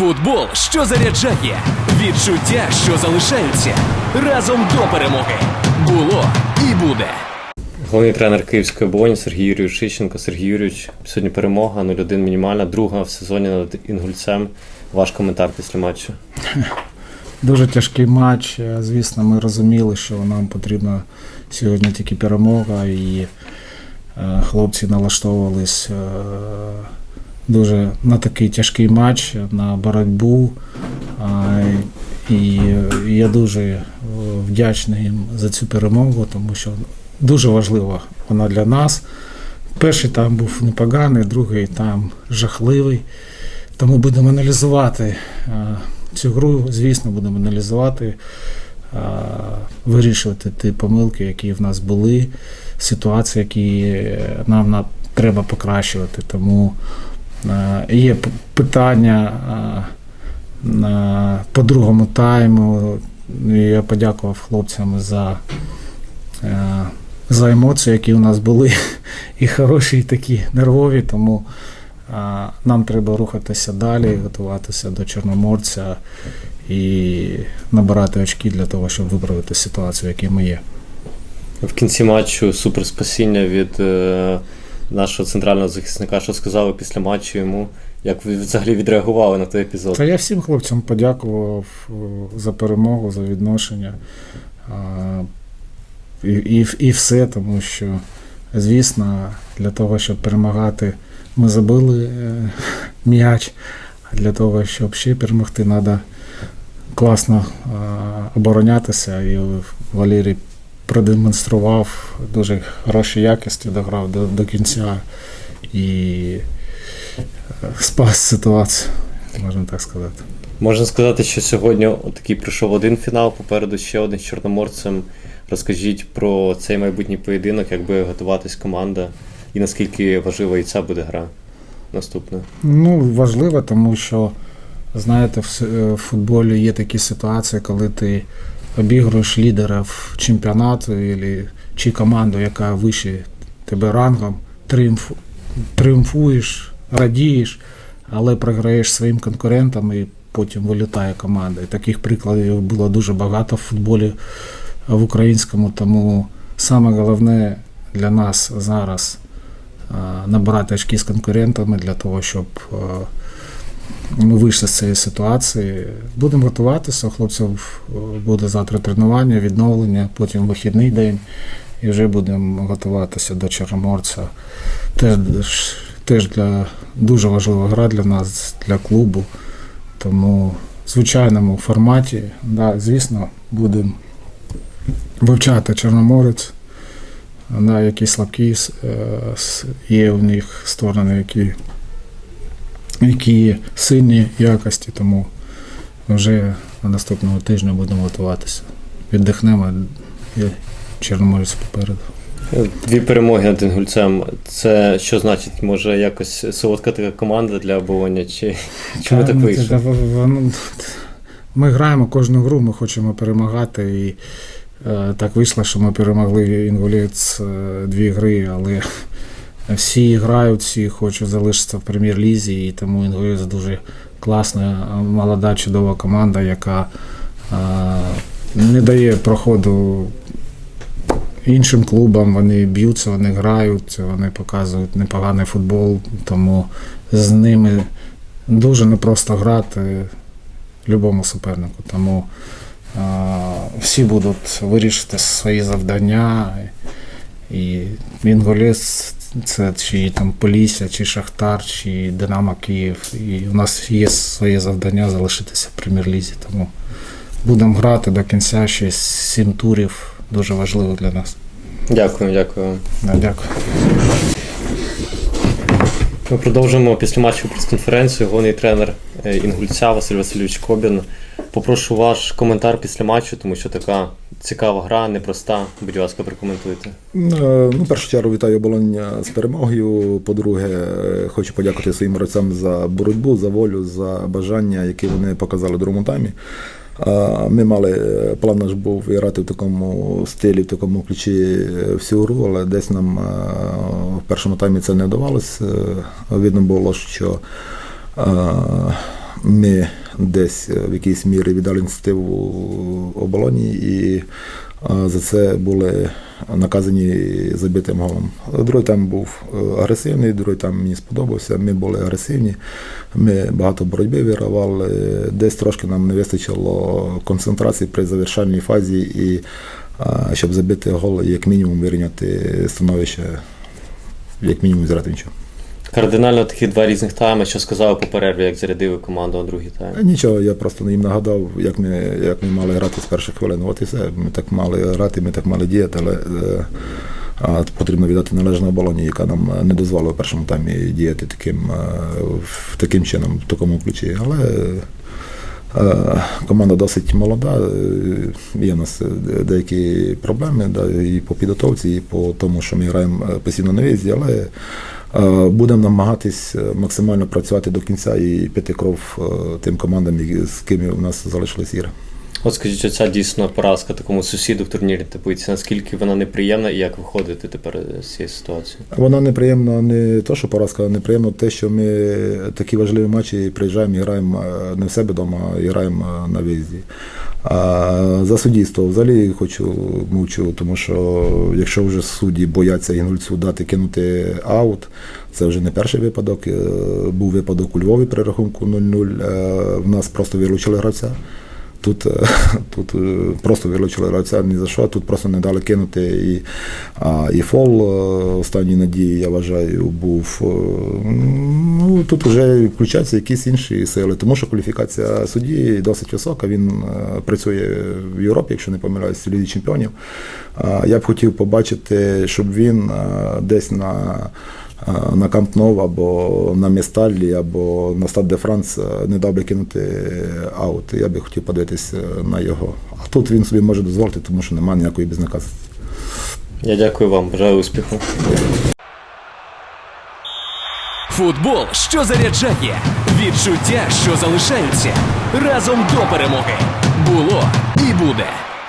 Футбол, що заряджає, відчуття, що залишаються разом до перемоги. Було і буде. Головний тренер Київської оболоні Сергій Юрійович Шищенко. Сергій Юрійович, сьогодні перемога 0-1 мінімальна, друга в сезоні над Інгульцем. Ваш коментар після матчу. Дуже тяжкий матч. Звісно, ми розуміли, що нам потрібна сьогодні тільки перемога, і е, хлопці налаштовувались е, дуже на такий тяжкий матч, на боротьбу. І я дуже е, вдячний їм за цю перемогу, тому що дуже важлива вона для нас. Перший там був непоганий, другий там жахливий. Тому будемо аналізувати е, цю гру, звісно, будемо аналізувати, е, вирішувати ті помилки, які в нас були, ситуації, які нам треба покращувати. Тому є питання е, по другому тайму. Я подякував хлопцям за, е, за емоції, які у нас були, і хороші, і такі нервові. Тому Нам треба рухатися далі, готуватися до Чорноморця і набирати очки для того, щоб виправити ситуацію, в якій ми є. В кінці матчу суперспасіння від е, нашого центрального захисника, що сказали після матчу йому. Як ви взагалі відреагували на той епізод? Та я всім хлопцям подякував е, за перемогу, за відношення. І, і, і все, тому що, звісно, для того, щоб перемагати, ми забили е, м'яч. А для того, щоб ще перемогти, треба класно оборонятися. І Валерій продемонстрував дуже хороші якості, дограв до, до кінця і е, спас ситуацію, можна так сказати. Можна сказати, що сьогодні такий прийшов один фінал, попереду ще один з Чорноморцем. Розкажіть про цей майбутній поєдинок, як буде готуватись команда, і наскільки важлива і ця буде гра наступна. Ну, важливо, тому що, знаєте, в, е, в футболі є такі ситуації, коли ти обігруєш лідерів чемпіонату ілі- чи команду, яка вище тебе рангом, тріумф, тріумфуєш, радієш, але програєш своїм конкурентам і потім вилітає команда. І таких прикладів було дуже багато в футболі в українському, тому саме головне для нас зараз набирати очки з конкурентами для того, щоб ми вийшли з цієї ситуації. Будемо готуватися. У хлопців е, буде завтра тренування, відновлення, потім вихідний день. І вже будемо готуватися до Чорноморця. Теж, теж для дуже важлива гра для нас, для клубу. Тому в звичайному форматі, да, звісно, будемо вивчати Чорноморець. Да, які слабкі е, є в них сторони, які, які сильні якості, тому вже на наступному тижні будемо готуватися. Віддихнемо і Чорноморець попереду. Дві перемоги над Інгульцем. Це що значить? Може якось солодка така команда для оболоня? Чи чому так ну, вийшло? ну, Ми граємо кожну гру, ми хочемо перемагати. І е, так вийшло, що ми перемогли інгулець е, дві гри, але всі грають, всі хочуть залишитися в прем'єр-лізі, і тому інгулець дуже класна, молода, чудова команда, яка не дає проходу іншим клубам. Вони б'ються, вони грають, вони показують непоганий футбол, тому з ними дуже непросто грати любому супернику. Тому всі будуть вирішити свої завдання. І Інгулець це чи там Полісся, чи Шахтар, чи Динамо Київ. І у нас є своє завдання залишитися в прем'єр-лізі. Тому будемо грати до кінця ще сім турів. Дуже важливо для нас. Дякую, дякую. Да, Дякую. Ми продовжуємо після матчу прес-конференцію. Головний тренер е, Інгульця Василь Васильович Кобін. Попрошу ваш коментар після матчу, тому що така цікава гра, непроста. Будь ласка, прокоментуйте. Е, Ну, першу чергу вітаю оболоння з перемогою. По-друге, е, хочу подякувати своїм гравцям за боротьбу, за волю, за бажання, які вони показали в другому таймі. Ми мали е, план наш був грати в такому стилі, в такому ключі всю гру, але десь нам в першому таймі це не вдавалося. Видно було, що ми десь е, в якійсь мірі віддали ініціативу оболоні і е, за це були наказані забитим голом. Другий там був е, агресивний, другий там мені сподобався. Ми були агресивні, ми багато боротьби вигравали. Десь трошки нам не вистачило концентрації при завершальній фазі і щоб забити гол, як мінімум вирівняти становище, як мінімум зіграти нічого. Кардинально такі два різних тайми, що сказали по перерві, як зарядили команду на другий тайм. Е, Нічого, я просто їм нагадав, як ми, як ми мали грати з перших хвилин. От і все. Ми так мали грати, ми так мали діяти, але е, а, потрібно віддати належну оболоні, яка нам е, не дозволила в першому таймі діяти таким, таким чином, в такому ключі. Але команда досить молода, є в нас деякі проблеми да, і по підготовці, і по тому, що ми граємо постійно на виїзді, але будемо намагатись е, максимально працювати до кінця і пити кров е, тим командам, з ким у нас залишились ігри. От скажіть, оця дійсно поразка такому сусіду в турнірі таблиці, наскільки вона неприємна і як виходити тепер з цієї ситуації? Вона неприємна не то, що поразка, а неприємно те, що ми такі важливі матчі приїжджаємо і граємо е, не в себе вдома, а граємо е, на виїзді. За суддівство взагалі хочу мовчу, тому що якщо вже судді бояться інгульцю дати кинути аут, це вже не перший випадок. Е, Був випадок у Львові при рахунку 0-0. Е, В нас просто вилучили гравця. Тут, е, тут е, просто вилучили гравця ні за що, тут просто не дали кинути. І, і фол е, останній надії, я вважаю, був. Ну, тут вже включаються якісь інші сили, тому що кваліфікація судді досить висока. Він працює в Європі, якщо не помиляюсь, в Лігі чемпіонів. Я б хотів побачити, щоб він десь на на Камп Нов або на Місталі, або на Стад де Франс е, не дав би кинути аут. Я би хотів подивитися на його. А тут він собі може дозволити, тому що немає ніякої безнаказності. Я дякую вам, бажаю успіху. Футбол, що заряджає, відчуття, що залишаються разом до перемоги. Було і буде.